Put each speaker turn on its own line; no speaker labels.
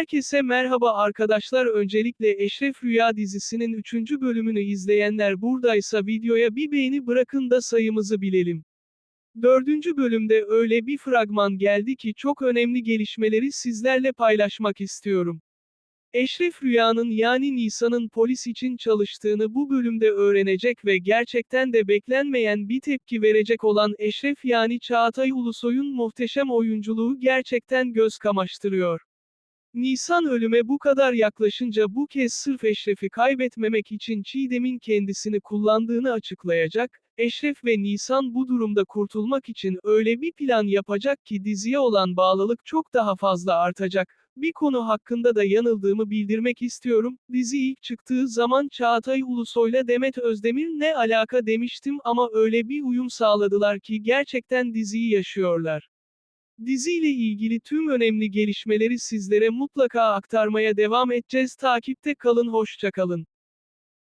Herkese merhaba arkadaşlar öncelikle Eşref Rüya dizisinin 3. bölümünü izleyenler buradaysa videoya bir beğeni bırakın da sayımızı bilelim. 4. bölümde öyle bir fragman geldi ki çok önemli gelişmeleri sizlerle paylaşmak istiyorum. Eşref Rüya'nın yani Nisan'ın polis için çalıştığını bu bölümde öğrenecek ve gerçekten de beklenmeyen bir tepki verecek olan Eşref yani Çağatay Ulusoy'un muhteşem oyunculuğu gerçekten göz kamaştırıyor. Nisan ölüme bu kadar yaklaşınca bu kez sırf Eşref'i kaybetmemek için Çiğdem'in kendisini kullandığını açıklayacak, Eşref ve Nisan bu durumda kurtulmak için öyle bir plan yapacak ki diziye olan bağlılık çok daha fazla artacak. Bir konu hakkında da yanıldığımı bildirmek istiyorum. Dizi ilk çıktığı zaman Çağatay Ulusoy'la Demet Özdemir ne alaka demiştim ama öyle bir uyum sağladılar ki gerçekten diziyi yaşıyorlar. Diziyle ilgili tüm önemli gelişmeleri sizlere mutlaka aktarmaya devam edeceğiz. Takipte kalın, hoşça kalın.